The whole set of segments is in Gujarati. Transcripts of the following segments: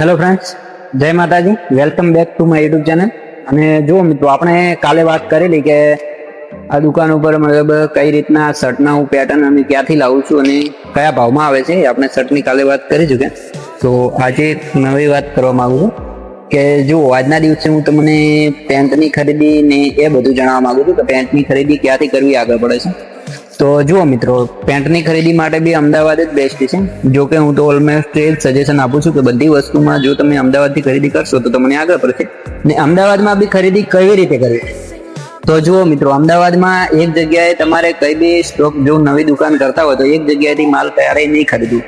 હેલો ફ્રેન્ડ્સ જય માતાજી. Welcome back to my YouTube channel અને જુઓ મિત્રો, આપણે કાલે વાત કરેલી કે આ દુકાન ઉપર મતલબ કઈ રીતના શર્ટના હું પેટર્ન અને ક્યાંથી લાવું છું અને કયા ભાવમાં આવે છે એ આપણે શર્ટની કાલે વાત કરી ચૂક્યા. તો આજે એક નવી વાત કરવા માગું છું કે જુઓ, આજના દિવસે હું તમને પેન્ટની ખરીદી ને એ બધું જણાવવા માગું છું કે પેન્ટની ખરીદી ક્યાંથી કરવી આગળ પડે છે. તો જુઓ મિત્રો, પેન્ટની ખરીદી માટે બી અમદાવાદ જ બેસ્ટ છે. જો કે હું તો ઓલમોસ્ટ એ જ સજેશન આપું છું કે બધી વસ્તુમાં જો તમે અમદાવાદથી ખરીદી કરશો તો તમને આગળ પડશે. ને અમદાવાદમાં બી ખરીદી કેવી રીતે કરવી? તો જુઓ મિત્રો, અમદાવાદમાં એક જગ્યાએ તમારે કઈ બી સ્ટોક જો નવી દુકાન કરતા હોય તો એક જગ્યાએથી માલ ક્યારેય નહીં ખરીદવું.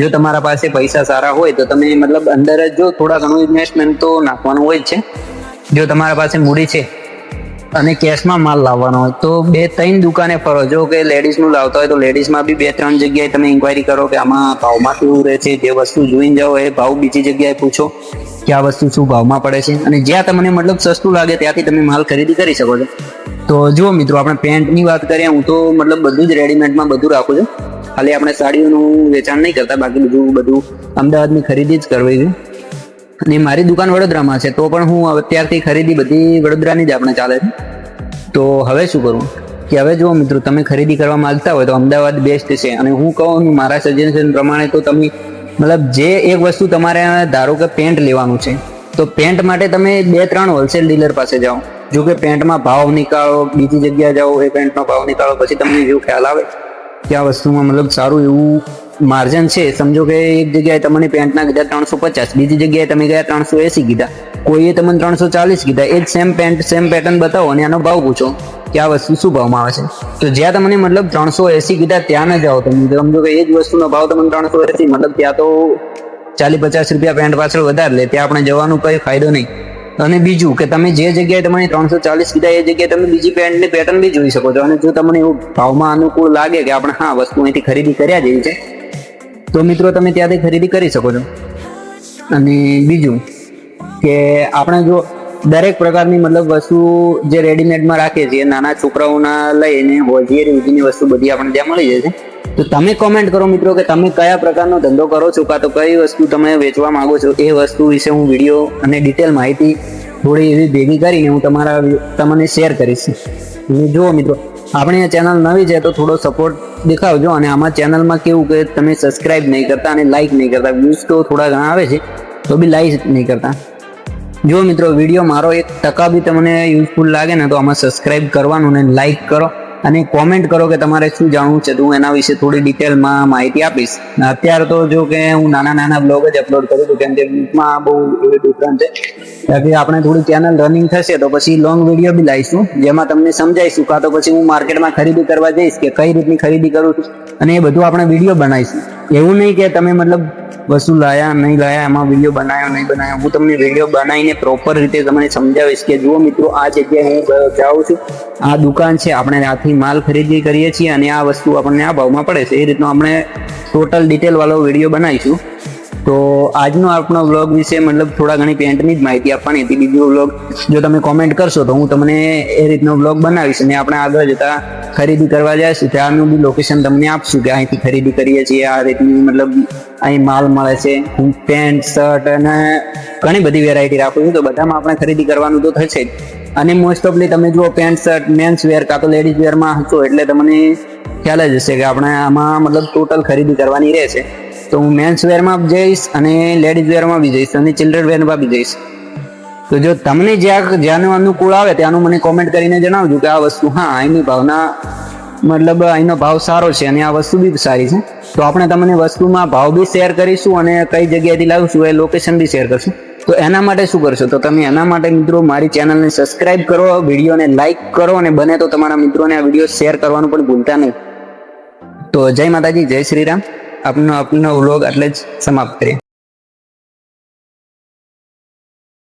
જો તમારા પાસે પૈસા સારા હોય તો તમે મતલબ અંદર જ જો થોડા ઘણું ઇન્વેસ્ટમેન્ટ તો નાખવાનું હોય જ છે. જો તમારા પાસે મૂડી છે અને કેશમાં માલ લાવવાનો હોય તો બે ત્રણ દુકાને ફરો. જો કે લેડીઝનું લાવતા હોય તો લેડીઝમાં બી બે ત્રણ જગ્યાએ તમે ઇન્ક્વાયરી કરો કે આમાં ભાવમાં કેવું રહે છે, જે વસ્તુ જોઈને જાઓ એ ભાવ બીજી જગ્યાએ પૂછો કે આ વસ્તુ શું ભાવમાં પડે છે. અને જ્યાં તમને મતલબ સસ્તું લાગે ત્યાંથી તમે માલ ખરીદી કરી શકો છો. તો જુઓ મિત્રો, આપણે પેન્ટની વાત કરીએ, હું તો મતલબ બધું જ રેડીમેડમાં બધું રાખું છું. ખાલી આપણે સાડીઓનું વેચાણ નહીં કરતા, બાકી બધું બધું અમદાવાદની ખરીદી જ કરવી છે. અને મારી દુકાન વડોદરામાં છે, તો પણ હું અત્યારથી ખરીદી બધી વડોદરાની જ આપણે ચાલે છે. તો હવે શું કરું? કે હવે જુઓ મિત્રો, તમે ખરીદી કરવા માંગતા હોય તો અમદાવાદ બેસ્ટ છે. અને હું કહું મારા સજેશન પ્રમાણે તો તમે, મતલબ જે એક વસ્તુ તમારે ધારો કે પેન્ટ લેવાનું છે, તો પેન્ટ માટે તમે બે ત્રણ હોલસેલ ડીલર પાસે જાઓ. જો કે પેન્ટમાં ભાવ નીકાળો, બીજી જગ્યાએ જાઓ, એ પેન્ટનો ભાવ નીકાળો, પછી તમને એવું ખ્યાલ આવે કે આ વસ્તુમાં મતલબ સારું એવું માર્જન છે, સમજો કે એક જગ્યાએ તમને પેન્ટના કીધા ત્રણસો પચાસ, બીજી જગ્યાએ તમે ગયા ત્રણસો એસી કીધા. કોઈએ તમને ત્રણસો ચાલીસ કીધા, એ જ સેમ પેન્ટ સેમ પેટર્ન બતાવો અને આનો ભાવ પૂછો કે આ વસ્તુ શું ભાવમાં આવે છે. તો જ્યાં તમને મતલબ ત્રણસો એસી કીધા ત્યાં ન જાઓ તમે. સમજો કે એ જ વસ્તુનો ભાવ તમને ત્રણસો એસી મતલબ ત્યાં તો ચાલીસ પચાસ રૂપિયા પેન્ટ પાછળ વધારે લે, ત્યાં આપણે જવાનું કઈ ફાયદો નહીં. અને બીજું કે તમે જે જગ્યાએ તમને ત્રણસો ચાલીસ કીધા, એ જગ્યાએ તમે બીજી પેન્ટની પેટર્ન બી જોઈ શકો છો. અને જો તમને એવું ભાવમાં અનુકૂળ લાગે કે આપણે, હા, વસ્તુ અહીંથી ખરીદી કર્યા જેવી છે તો મિત્રો તમે ત્યાંથી ખરીદી કરી શકો છો. અને બીજું કે આપણે જો દરેક પ્રકારની મતલબ વસ્તુ જે રેડીમેડમાં રાખીએ છીએ, નાના છોકરાઓના લઈને હોજીયરી સુધીની વસ્તુ બધી આપણને ત્યાં મળી જાય છે. તો તમે કોમેન્ટ કરો મિત્રો કે તમે કયા પ્રકારનો ધંધો કરો છો કાં તો કઈ વસ્તુ તમે વેચવા માંગો છો, એ વસ્તુ વિશે હું વીડિયો અને ડિટેલ માહિતી થોડી એવી ભેગી કરીને હું તમારા, તમને શેર કરીશ. જુઓ મિત્રો આપણી આ ચેનલ નવી છે તો થોડો સપોર્ટ દેખાવજો અને આમાં ચેનલમાં કેવું કે તમે સબસ્ક્રાઇબ નહીં કરતા અને લાઇક નહીં કરતા. વ્યૂઝ તો થોડા ઘણા આવે છે, તો બી લાઈક નહીં કરતા. જો મિત્રો વીડિયો મારો એક ટકા બી તમને યુઝફુલ લાગે ને તો આમાં સબસ્ક્રાઇબ કરવાનું ને લાઇક કરો. અને કોમેન્ટ કરો કે તમારે શું જાણવું છે. તો હું એના વિશે થોડી ડિટેલમાં માહિતી આપીશ. અત્યારે તો જો કે હું નાના નાના બ્લોગ જ અપલોડ કરું છું, કેમ કે માં બહુ એવી ડિફરન્સ છે. ત્યાંથી આપણે થોડી ચેનલ રનિંગ થશે તો પછી લોંગ વીડિયો બી લાવીશું, જેમાં તમને સમજાવીશું કાં તો પછી હું માર્કેટમાં ખરીદી કરવા જઈશ કે કઈ રીતની ખરીદી કરું છું. અને એ બધું આપણે વીડિયો બનાવીશું. એવું નહીં કે તમે મતલબ વસ્તુ લાયા, નહીં લાયા, એમાં વીડિયો બનાવ્યો નહીં બનાવ્યો હું તમને વીડિયો બનાવીને પ્રોપર રીતે તમને સમજાવીશ કે જુઓ મિત્રો, આ જગ્યાએ હું જાઉં છું. આ દુકાન છે, આપણે ત્યાંથી માલ ખરીદી કરીએ છીએ અને આ વસ્તુ આપણને આ ભાવમાં પડે છે. એ રીતનો આપણે ટોટલ ડિટેલવાળો વીડિયો બનાવીશું. તો આજનો આપણો વ્લોગ વિશે મતલબ થોડા ઘણી પેન્ટની જ માહિતી આપવાની હતી. બીજો વ્લોગ જો તમે કોમેન્ટ કરશો તો હું તમને એ રીતનો વ્લોગ બનાવીશ અને આપણે આગળ જતા ખરીદી કરવા જઈશું. ત્યાંનું બી લોકેશન તમને આપશું કે અહીંથી ખરીદી કરીએ છીએ. આ રીતની મતલબ અહીં માલ મળે છે. હું પેન્ટ શર્ટ અને ઘણી બધી વેરાયટી રાખું છું. તો બધામાં આપણે ખરીદી કરવાનું તો થશે જ. અને મોસ્ટ ઓફલી તમે જુઓ પેન્ટ શર્ટ મેન્સ વેર કાં તો લેડીઝ વેરમાં હશો એટલે તમને ખ્યાલ જ હશે કે આપણે આમાં મતલબ ટોટલ ખરીદી કરવાની રહેશે. તો હું મેન્સ વેરમાં જઈશ અને લેડીઝ વેરમાં બી જઈશ અને ચિલ્ડ્રન વેરમાં બી જઈશ. તો જો તમને જ્યાં જ્યાંનું અનુકૂળ આવે ત્યાંનું મને કોમેન્ટ કરીને જણાવજો કે આ વસ્તુ, હા અહીંની ભાવના મતલબ અહીંનો ભાવ સારો છે અને આ વસ્તુ બી સારી છે. તો આપણે તમને વસ્તુમાં ભાવ બી શેર કરીશું અને કઈ જગ્યાએથી લાવીશું એ લોકેશન બી શેર કરશું. તો એના માટે શું કરશો? તો તમે એના માટે મિત્રો મારી ચેનલને સબસ્ક્રાઇબ કરો, વિડીયોને લાઇક કરો અને બને તો તમારા મિત્રોને આ વીડિયો શેર કરવાનું પણ ભૂલતા નહીં. તો જય માતાજી, જય શ્રી રામ. આપનો આપનો વ્લોગ એટલે જ સમાપ્ત કરીએ.